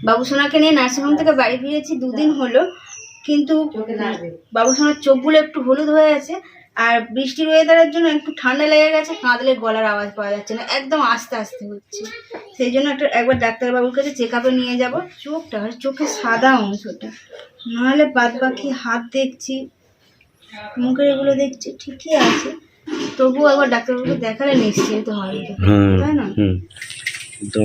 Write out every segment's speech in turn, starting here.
বাবুসোনাকে নিয়ে নার্সিংহোম থেকে বাড়ি ফিরেছি দুদিন হলো। কিন্তু বাবুসোনার চোখগুলো একটু হলুদ হয়ে আছে আর বৃষ্টির ওয়েদারের জন্য একটু ঠান্ডা লেগে গেছে কাঁদলে গলার আওয়াজ পাওয়া যাচ্ছে না একদম আস্তে আস্তে হচ্ছে। সেই জন্য একটা একবার ডাক্তারবাবুর কাছে চেক আপে নিয়ে যাব। চোখটা আর চোখের সাদা অংশটা। নাহলে বাদ বাকি হাত দেখছি মুখের এগুলো দেখছি ঠিকই আছে। তবুও একবার ডাক্তারবাবুকে দেখালে নিশ্চিন্ত হয় তাই না? তো।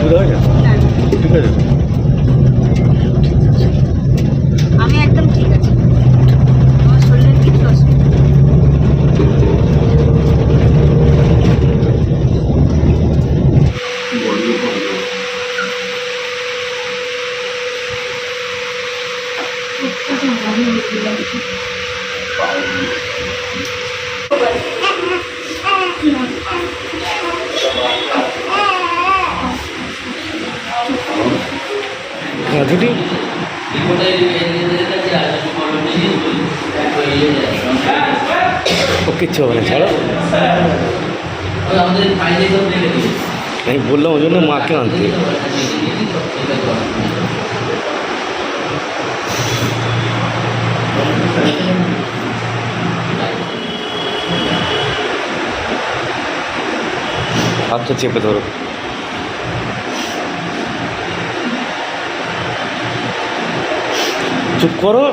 অবস্থা অসুবিধা হয় না না, ও কিচ্ছু হবে না ছাড়ো। আমি বললাম ওই জন্য মাকে আনতে। হাতটা চেপে ধরো। চুপ করো।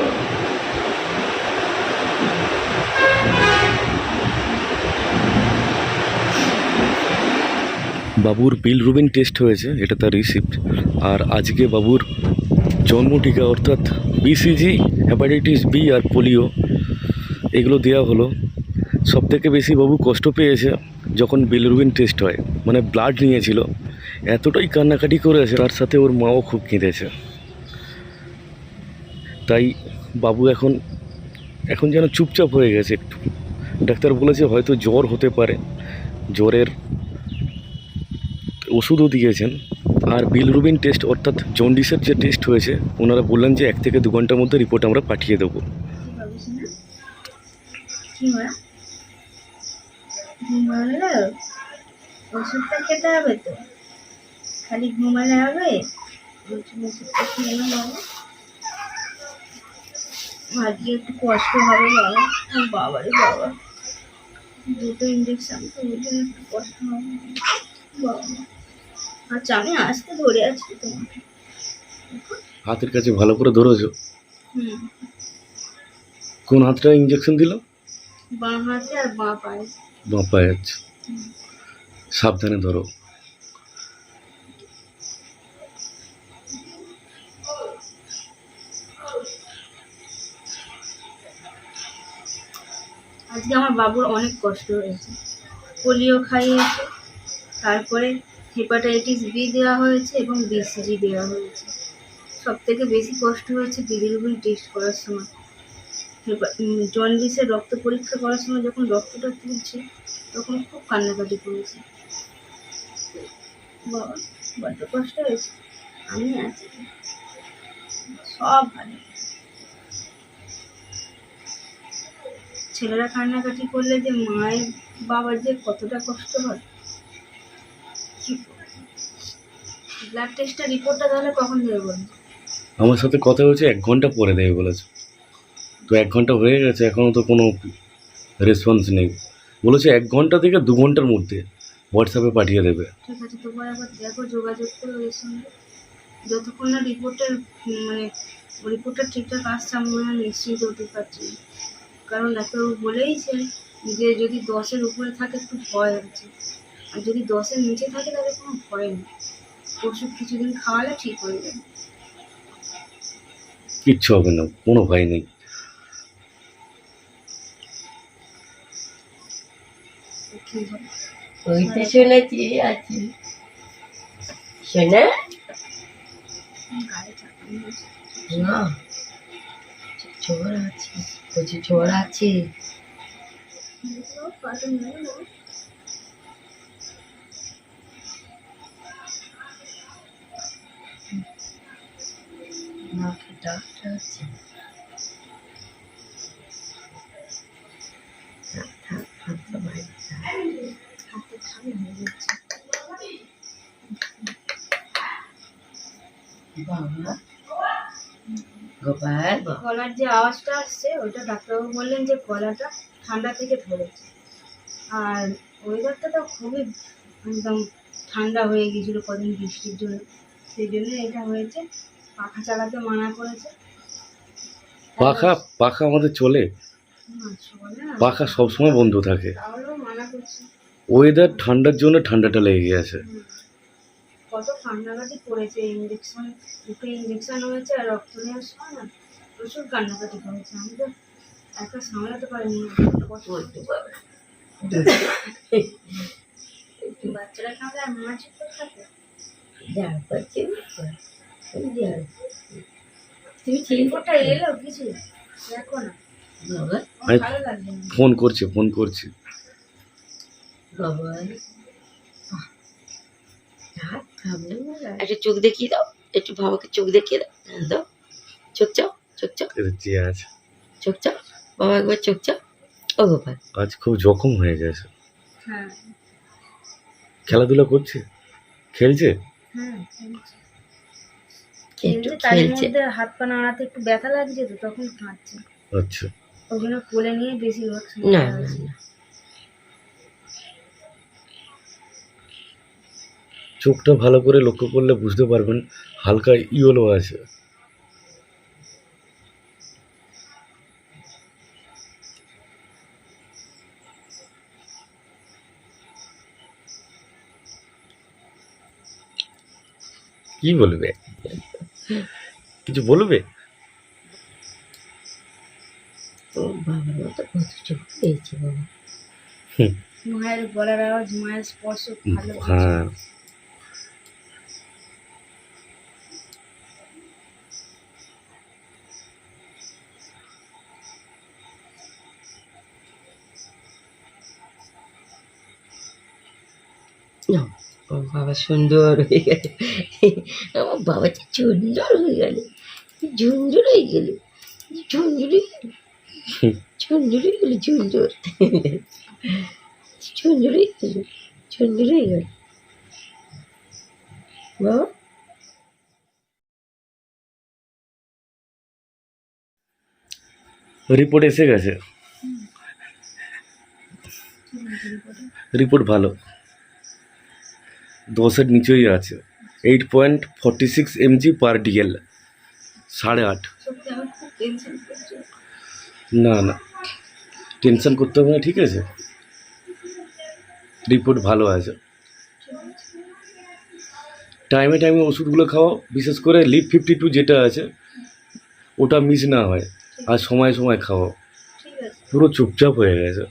বাবুর বিলরুবিন টেস্ট হয়েছে, এটা তার রিসিপ্ট। আর আজকে বাবুর জন্ম টিকা অর্থাৎ বিসিজি হ্যাপাটাইটিস বি আর পোলিও এগুলো দেওয়া হলো। সব থেকে বেশি বাবু কষ্ট পেয়েছে যখন বিলরুবিন টেস্ট হয় মানে ব্লাড নিয়েছিল। এতটাই কান্নাকাটি করেছে, তার সাথে ওর মাও খুব কেঁদেছে। তাই বাবু এখন এখন যেন চুপচাপ হয়ে গেছে একটু। ডাক্তার বলেছে হয়তো জ্বর হতে পারে। জ্বরের ওষুধও দিয়েছেন। আর বিলরুবিন টেস্ট, অর্থাৎ জন্ডিসের যে টেস্ট হয়েছে, ওনারা বললেন যে এক থেকে দু ঘণ্টার মধ্যে রিপোর্ট আমরা পাঠিয়ে দেবো। খালি ঘুমালে হবে? আজকে একটু কষ্ট হবে বাবা। বাবারে বাবা দুটো ইঞ্জেকশন তো ওই জন্য একটু কষ্ট হবে। বাবা। আচ্ছা আমি আসতে ধরে আছি তোমাকে। হাতের কাছে ভালো করে ধরেছো? হুম। কোন হাতটা ইঞ্জেকশন দিল? বাঁ হাতে আর বাঁ পায়ে। বাঁ পায়ে যাচ্ছে সাবধানে ধরো। আজকে আমার বাবুর অনেক কষ্ট হয়েছে। পোলিও খাইয়েছে, তারপরে হেপাটাইটিস বি দেওয়া হয়েছে এবং বিসিজি দেওয়া হয়েছে। সব থেকে বেশি কষ্ট হয়েছে বিলিরুবিন টেস্ট করার সময়। জন্ডিসের রক্ত পরীক্ষা করার সময় যখন রক্তটা তুলছে, তখন খুব কান্নাকাটি করেছে। বড্ড কষ্ট হয়েছে। আমি আছি। সব ভালো। ছেলেরা কান্নাকাটি করলে যে মায়ের বাবার যে কতটা কষ্ট হয়। ব্লাড টেস্টের রিপোর্টটা তাহলে কখন দেবে বলুন আমার সাথে কথা হয়েছে এক ঘণ্টা পরে দেবে বলেছে। তো এক ঘণ্টা হয়ে গেছে এখনও তো কোনো রেসপন্স নেই। বলেছে এক ঘণ্টা থেকে দু ঘণ্টার মধ্যে হোয়াটসঅ্যাপে পাঠিয়ে দেবে। ঠিক আছে তবু একবার দেখো যোগাযোগ করো এর সঙ্গে। যতক্ষণ না রিপোর্টের মানে রিপোর্টটা ঠিকঠাক আসছে আমি মনে হয় নিশ্চিন্ত হতে পারছি। না। কারণ ডাক্তারবাবু বলেইছেন যে যদি দশের উপরে থাকে একটু ভয় আছে আর যদি দশের নিচে থাকে তাহলে কোনো ভয় নেই। ওষুধ কিছুদিন খাওয়ালে ঠিক হয়ে যাবে। কিচ্ছু হবে না কোনো ভয় নেই। শুনেছি আছি। শোনা। না। জ্বর আছে বলছি জ্বর আছে। ডাক্তার আছে থাক, থাক, থাক, সবাই থাক। হাতে ঠান্ডা হয়ে যাচ্ছে বাবা গোপাল গলার যে আওয়াজটা আসছে ওটা ডাক্তারবাবু বললেন যে গলাটা ঠান্ডা থেকে ধরেছে। আর ওয়েদারটা তো খুবই একদম ঠান্ডা হয়ে গিয়েছিল কদিন বৃষ্টির জন্য। সেই জন্য এটা হয়েছে পাখা চালাতে মানা করেছে। পাখা পাখা আমাদের চলে। পাখা সবসময় বন্ধ থাকে। মানা ওয়েদার ঠান্ডার জন্য ঠান্ডাটা লেগে গেছে। কত কান্নাকাটি করেছে ইঞ্জেকশন দুটো ইঞ্জেকশন হয়েছে আর রক্ত নেওয়ার সময় না। প্রচুর কান্নাকাটি করেছে। আমি তো একা সামলাতে পারিনি কষ্ট বাচ্চারা আর মা থাকে পাচ্ছি তুমি এলো কিছু? দেখো না। না ফোন করছে ফোন করছে। বাবা একটু চোখ দেখিয়ে দাও একটু বাবাকে চোখ দেখিয়ে দাও হ্যাঁ, দাও চোখ চাও চোখ চাও? আছে। চোখ চাও? বাবা একবার চোখ চাও? ও গোপাল আজ খুব জখম হয়ে গেছে। হ্যাঁ। খেলাধুলা করছে? খেলছে? হ্যাঁ খেলছে। তার মধ্যে হাত পা নাড়াতে একটু ব্যথা লাগছে তো তখন কাঁদছে। আচ্ছা। ওই জন্য কোলে নিয়ে বেশি না হচ্ছে না। চোখটা ভালো করে লক্ষ্য করলে বুঝতে পারবেন হালকা ইয়েলো আছে। কি বলবে? কিছু বলবে? মায়ের গলার আওয়াজ মায়ের স্পর্শ ভালো হ্যাঁ। বাবা সুন্দর হয়ে গেল। আমার বাবা যে সুন্দর হয়ে গেল ঝুঞ্ঝুর হয়ে গেল ঝুঞ্ঝুরি ঝুঞ্ঝুরি গেল ঝুঞ্ঝুর ঝুঞ্ঝুরি গেল ঝুঞ্ঝুর হয়ে গেল। বাবা? রিপোর্ট এসে গেছে। রিপোর্ট ভালো। দশের নিচেই আছে। Eight point forty six mg per dl সাড়ে আট। না না। টেনশন করতে হবে না, ঠিক আছে? রিপোর্ট ভালো আছে। টাইমে টাইমে ওষুধগুলো খাওয়া বিশেষ করে লিভ ফিফটি টু যেটা আছে, ওটা মিস না হয়। আর সময় সময় খাওয়া পুরো চুপচাপ হয়ে গেছে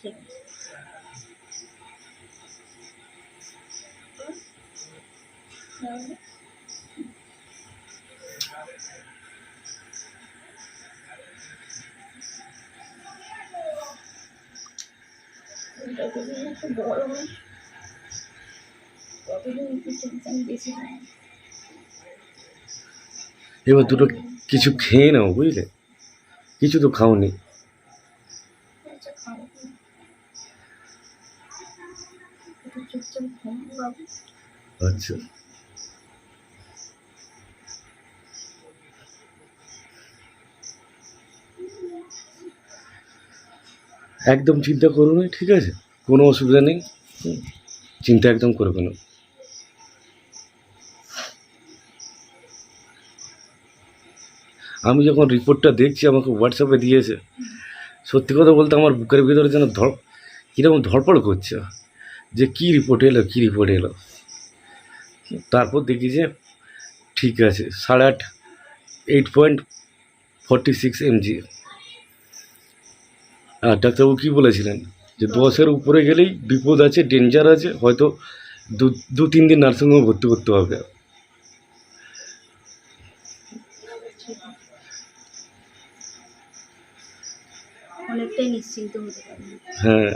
ঠিক আছে তাহলে যদি একটু বড় হয় ততদিন একটু টেনশন বেশি হয়। এবার দুটো কিছু খেয়ে নাও বুঝলে? কিছু তো খাওনি। আচ্ছা আচ্ছা। একদম চিন্তা করো না ঠিক আছে? কোনো অসুবিধা নেই। চিন্তা একদম করবে না আমি যখন রিপোর্টটা দেখছি, আমাকে হোয়াটসঅ্যাপে দিয়েছে। সত্যি কথা বলতে আমার বুকের ভিতরে যেন ধর কীরকম ধরপড় করছে। যে কী রিপোর্ট এলো, কী রিপোর্ট এলো। তারপর দেখি যে ঠিক আছে, সাড়ে আট eight point forty six mg আর ডাক্তারবাবু কী বলেছিলেন? যে দশের উপরে গেলেই বিপদ আছে ডেঞ্জার আছে হয়তো দু দু তিন দিন নার্সিংহোমে ভর্তি করতে হবে। হ্যাঁ।